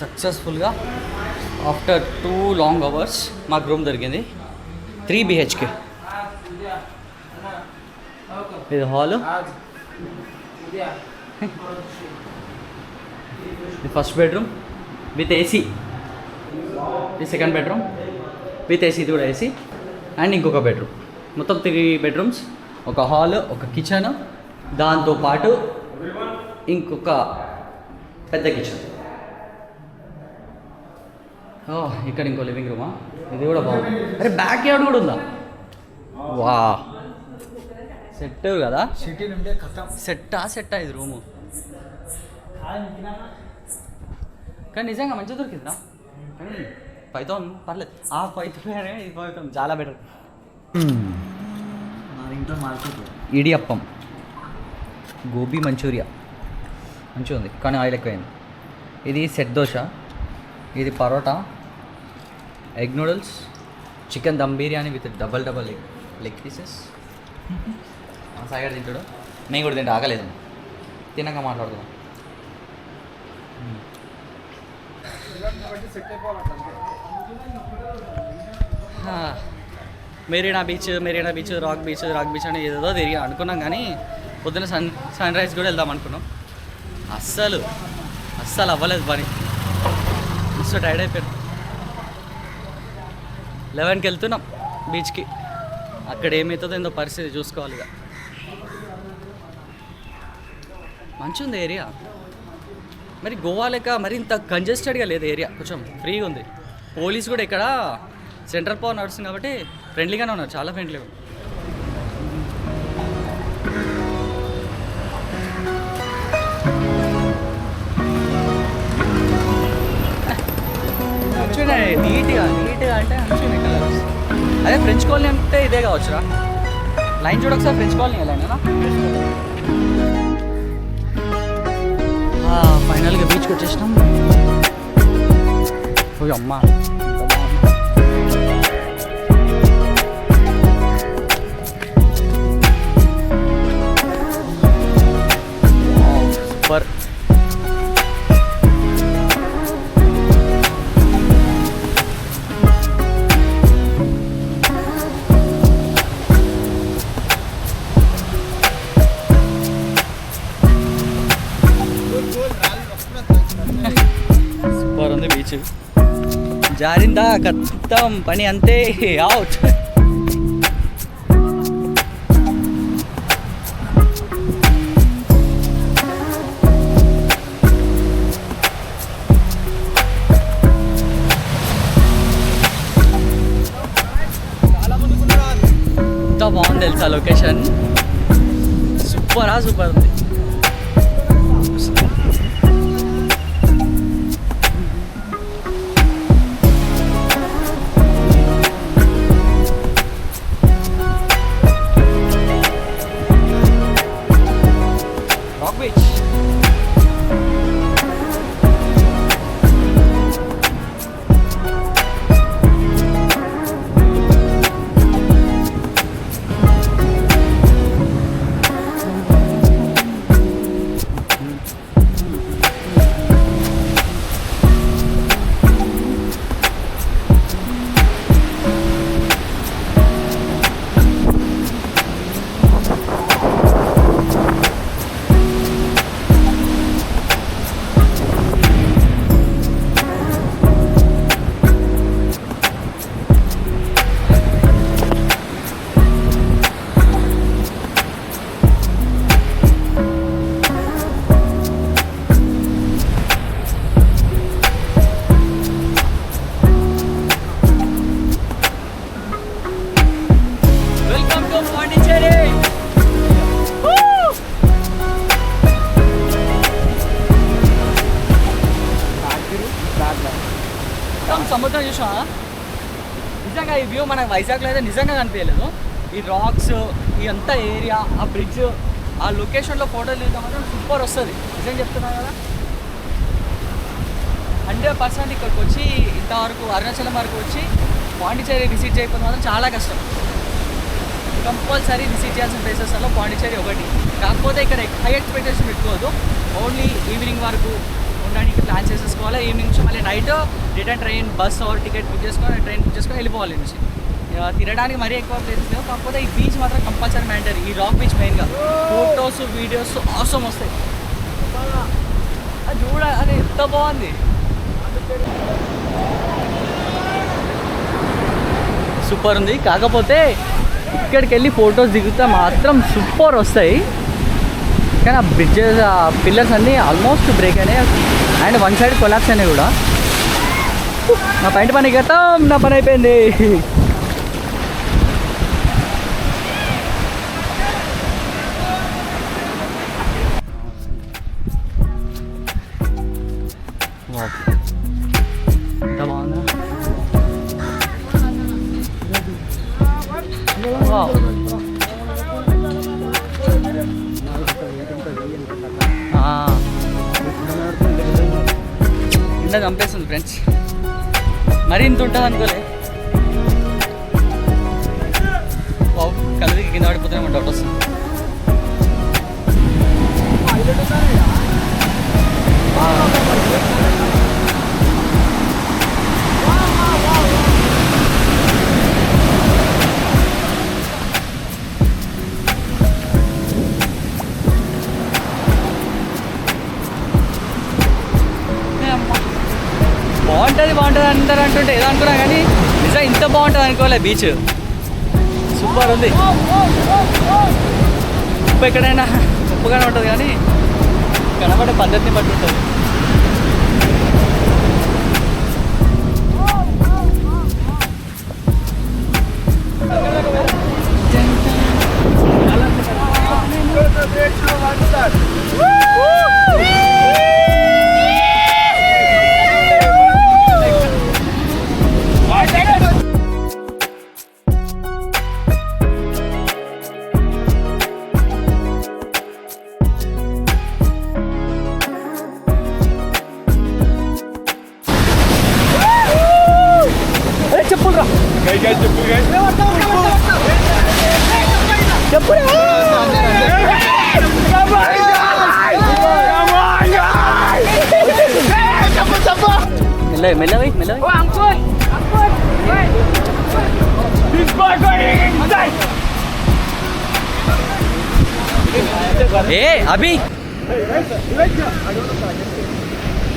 సక్సెస్ఫుల్గా after two long hours మాకు room దొరికింది. త్రీ బిహెచ్కే ఇది హాల్. ఇది ఫస్ట్ బెడ్రూమ్ విత్ ఏసీ. ఇది సెకండ్ బెడ్రూమ్ విత్ ఏసీ ఇది కూడా ఏసీ. అండ్ ఇంకొక బెడ్రూమ్. మొత్తం త్రీ బెడ్రూమ్స్ ఒక హాల్ ఒక కిచెన్ దాంతోపాటు ఇంకొక పెద్ద కిచెన్ ఓ ఇక్కడ ఇంకో లివింగ్ రూమా ఇది కూడా బాగుంది. అరే బ్యాక్ యార్డ్ కూడా ఉందా? వా. సెట్ కదా? సెట్టా సెట్టా ఇది రూము కానీ నిజంగా మంచిగా దొరికిందా థౌసండ్ పర్లేదు. ఆ థౌసండ్ ఇది థౌసండ్ చాలా బెటర్ ఇంట్లో మార్కెట్ ఇడియప్పం. గోబీ మంచూరియా. మంచిగా ఉంది కానీ ఆయిల్ ఎక్కువైంది. ఇది సెట్ దోశ ఇది parotta egg noodles chicken dum biryani with double double leg leg pieces. Sagar తింటాడు. నేను కూడా తింటా ఆగలేదు. తినక మాట్లాడుతున్నాం Marina beach Marina beach rock beach rock beach అని ఏదో తిరిగి అనుకున్నాం కానీ పొద్దున్న సన్ సన్ రైజ్ కూడా వెళ్దాం అనుకున్నాం. అస్సలు అస్సలు అవ్వలేదు పని. మస్తు టైర్డ్ అయిపోయాను. లెవెన్కి వెళ్తున్నాం బీచ్కి. అక్కడ ఏమవుతుందో ఏందో పరిస్థితి చూసుకోవాలి ఇక. మంచి ఉంది ఏరియా. మరి గోవా లెక్క మరి ఇంత కంజెస్టెడ్గా లేదు ఏరియా. కొంచెం ఫ్రీగా ఉంది. పోలీస్ కూడా ఇక్కడ సెంట్రల్ పవర్ నడుస్తుంది కాబట్టి ఫ్రెండ్లీగానే ఉన్నారు. చాలా ఫ్రెండ్లీగా ఉన్నారు నీట్గా నీట్గా అంటే కలర్స్ అదే ఫ్రెంచ్ కాలనీ అంటే ఇదే కావచ్చురా. లైన్ చూడొకసారి ఫ్రెంచ్ కాలనీ వెళ్ళాను ఫైనల్గా బీచ్కి వచ్చేసినాం. ఓ అమ్మ. సూపర్ ఉంది బీచ్ జారిందా కత్తం పని అంతే అవుట్ ఎంత బాగుంది తెలుసా లొకేషన్ సూపరా సూపర్ ఉంది మొత్తం సముద్రం చూసావా? నిజంగా ఈ వ్యూ మనకు వైజాగ్లో అయితే నిజంగా కనిపించలేదు. ఈ రాక్స్ ఈ అంత ఏరియా ఆ బ్రిడ్జ్ ఆ లొకేషన్లో ఫోటోలు తీద్దాం మాత్రం సూపర్ వస్తుంది. నిజంగా చెప్తున్నా కదా? హండ్రెడ్ పర్సెంట్ ఇక్కడికి వచ్చి ఇంతవరకు అరుణాచలం వరకు వచ్చి పాండిచేరి విజిట్ చేయకపోతే మాత్రం చాలా కష్టం. కంపల్సరీ విజిట్ చేయాల్సిన ప్లేసెస్లో పాండిచ్చేరి ఒకటి. కాకపోతే ఇక్కడ హై ఎక్స్పెక్టేషన్ పెట్టుకోవద్దు. ఓన్లీ ఈవినింగ్ వరకు ఉండడానికి ప్లాన్ చేసేసుకోవాలి? ఈవినింగ్ నుంచి మళ్ళీ night return train bus or ticket book చేసుకొని ట్రైన్ బుక్ చేసుకొని వెళ్ళిపోవాలి నుంచి తినడానికి తిరగడానికి మరీ ఎక్కువ ప్లేసెస్ లేవు. కాకపోతే ఈ బీచ్ మాత్రం కంపల్సరీ మ్యాండరీ ఈ రాక్ బీచ్ మెయిన్గా ఫోటోస్ వీడియోస్ అవసరం వస్తాయి. అది చూడ అది ఎంత బాగుంది. సూపర్ ఉంది. కాకపోతే ఇక్కడికి వెళ్ళి ఫొటోస్ దిగితే మాత్రం సూపర్ వస్తాయి. కానీ ఆ బ్రిడ్జెస్ ఆ పిల్లర్స్ అన్నీ ఆల్మోస్ట్ బ్రేక్ అయినాయి. అండ్ వన్ సైడ్ కొలాప్స్ అయినాయి కూడా. నా పైన పని గతం నా పని అయిపోయింది. Wow. ఎండ చంపేస్తుంది ఫ్రెండ్స్. మరి ఇంత ఉంటుంది అనుకోలే. వావ్, కింద పడిపోతే డౌట్ వస్తుంది. Thank you. అనుకున్నా కానీ నిజంగా ఇంత బాగుంటుంది అనుకోలే బీచ్ సూపర్ ఉంది. ఉప్పు ఎక్కడైనా ఉప్పుగానే ఉంటుంది కానీ కనబడే పద్ధతిని బట్టి ఉంటుంది. చెప్పురా చెప్పురా మెల్లవి మెల్లవి మెల్లవి ఏ అభి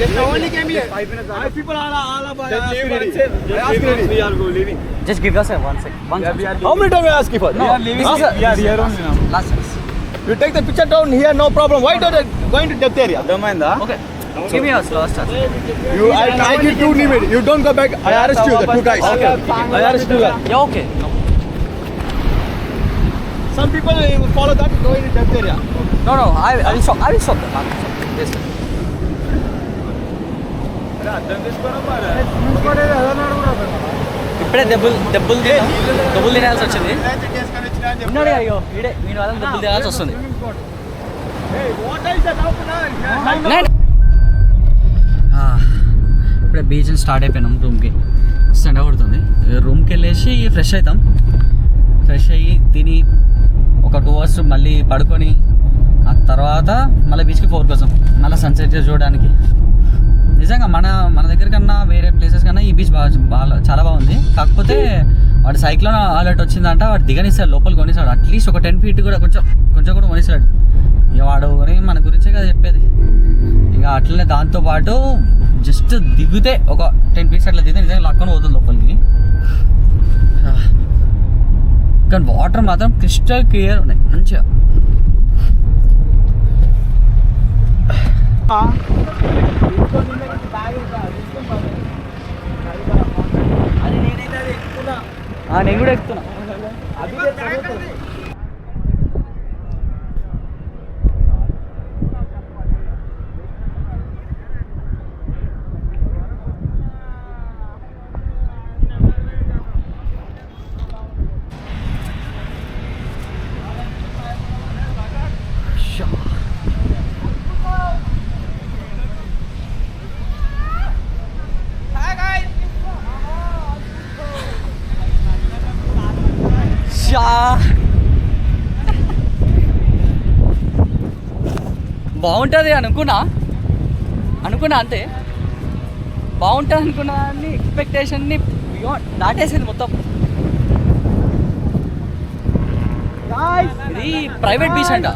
Just the only. Five minutes. Five people are all about. Just leave one sec. Just leave. We are going leaving. Just give us a one sec. One yeah, sec. How many time you ask for? No. We are leaving. Last, we are here only now. Last. You take the picture down here, no problem. Why don't you going to depth area? Don't mind that. Okay. Give me a last chance. You, I tried you two limit. You don't go back. I arrest you, the two guys. Okay. I arrest you. Yeah, okay. Some people will follow that, go in depth area. No, no. I, I will stop. I will stop them. I will stop. Yes. Sir. ఇప్పుడే దెబ్బలు దెబ్బలు తినా దెబ్బలు తినాల్సి వచ్చింది. ఉన్నాడు అయ్యో ఈడే మీ వాళ్ళని దెబ్బలు తినాల్సి వస్తుంది. నేను- ఇప్పుడే బీచ్ స్టార్ట్ అయిపోయినాం రూమ్కి. ఎండ కొడుతుంది. రూమ్కి వెళ్ళేసి ఫ్రెష్ అవుతాం. ఫ్రెష్ అయ్యి తిని ఒక టూ అవర్స్ మళ్ళీ పడుకొని ఆ తర్వాత మళ్ళీ బీచ్కి ఫోర్ కోసం మళ్ళీ సన్సెట్ చూడడానికి. నిజంగా మన మన దగ్గర కన్నా వేరే ప్లేసెస్ కన్నా ఈ బీచ్ బాగా బాగా చాలా బాగుంది. కాకపోతే వాడు సైక్లోన్ అలర్ట్ వచ్చిందంట వాడు దిగనిస్తాడు లోపల కొనిస్తాడు. అట్లీస్ట్ ఒక టెన్ ఫీట్ కూడా కొంచెం కొంచెం కూడా కొనిస్తాడు. ఇక వాడు మన గురించే కదా చెప్పేది. ఇక అట్లనే దాంతోపాటు జస్ట్ దిగితే ఒక టెన్ ఫీట్స్ అట్లా దిగితే నిజంగా లక్కన పోతుంది లోపలికి. కానీ వాటర్ మాత్రం క్రిస్టల్ క్లియర్ ఉన్నాయి మంచిగా. ఆ, నేను కూడా ఎక్కుతున్నా. బాగుంటుంది అనుకున్నా. అనుకున్నా అంతే. బాగుంటుంది అనుకున్నా అని ఎక్స్పెక్టేషన్ని దాటేసింది మొత్తం. ఇది ప్రైవేట్ బీచ్ అంట.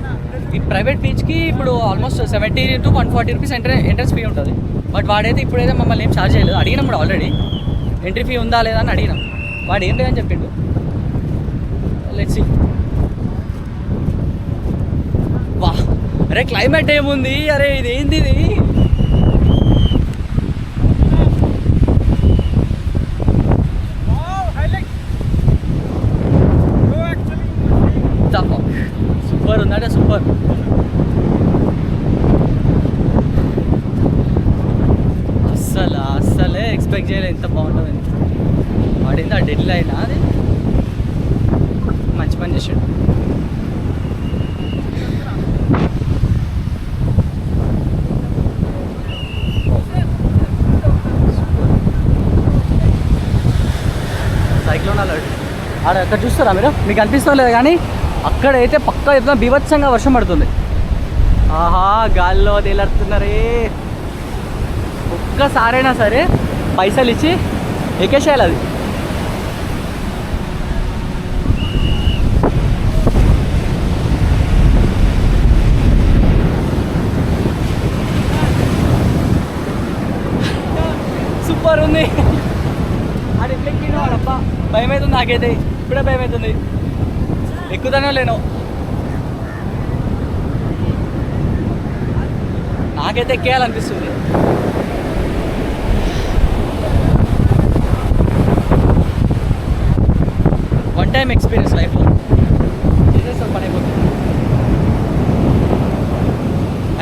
ఈ ప్రైవేట్ బీచ్కి ఇప్పుడు almost seventy two one forty rupees entry entrance fee ఉంటుంది. బట్ వాడైతే ఇప్పుడైతే మమ్మల్ని ఏం ఛార్జ్ చేయలేదు. అడిగినాం కూడా ఆల్రెడీ ఎంట్రీ ఫీ ఉందా లేదా అని అడిగినాం. వాడు ఏం లేదని చెప్పిండు. లెట్స్ సీ అరే క్లైమేట్ ఏముంది? అరే ఇది? ఏంది ఇది సూపర్ ఉందంటే సూపర్. అస్సలు అస్సలే ఎక్స్పెక్ట్ చేయలేదు ఎంత బాగుంటుందని వాడింది ఆ డెడ్ లైన్ అది? మంచి పని చేసాడు సైక్లోన్ అలర్ట్ ఆడ అక్కడ చూస్తారా మీరు? మీకు అనిపిస్తలేదు కానీ అక్కడైతే పక్క చెప్తున్నా బీభత్సంగా వర్షం పడుతుంది. ఆహా గాల్లో తేలడుతున్నారే. ఒక్కసారైనా సరే పైసలు ఇచ్చి ఎక్కేసేయాలి అది. సూపర్ ఉంది. అది ఎట్లా ఎక్కిండు వాడప్ప భయం నాకైతే. ఇప్పుడే భయం అవుతుంది ఎక్కుతానో లేనో. నాకైతే ఎక్కేయాలనిపిస్తుంది. వన్ టైం ఎక్స్పీరియన్స్ లైఫ్లో. చేసేస్తాం పని అయిపోతుంది.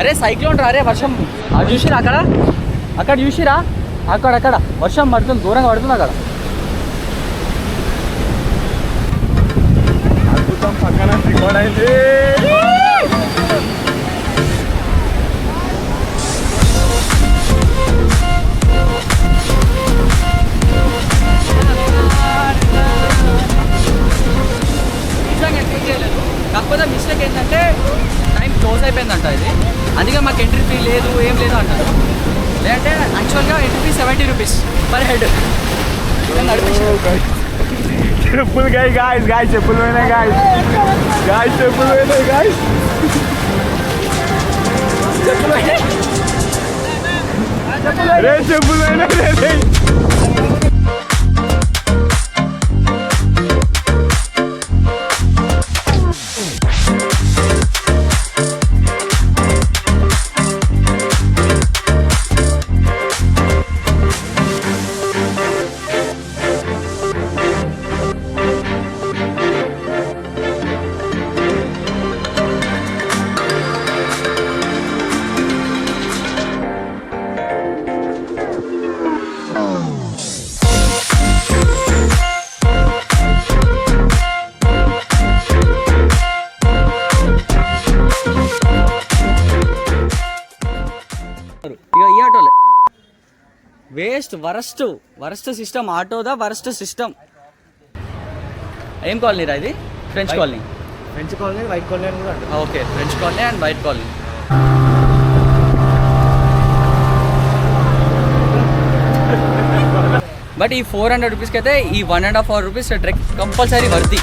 అరే సైక్లోన్ రా అరే వర్షం. అది చూసిరా అక్కడ? అక్కడ చూసిరా? అక్కడ అక్కడ. వర్షం పడుతుంది దూరంగా పడుతుంది అక్కడ. పక్కన రికార్డ్ అయింది చెప్పులు గాయ గాయస్ గాయ చెప్పులు పోయినాయి గాయస్ గాయ చెప్పులు పోయినాయి గాయస్ రే చెప్పులు పోయినాయి రే, వేస్ట్ వరస్ట్ వరస్ట్ సిస్టమ్ ఆటోదా వరస్ట్ సిస్టమ్? ఏం కాలనీ రా ఇది? French colony. French colony white colony అని కూడా okay. French colony and white colony. But ఈ ఫోర్ హండ్రెడ్ రూపీస్కి అయితే ఈ one and half hour rupees trek compulsory worthy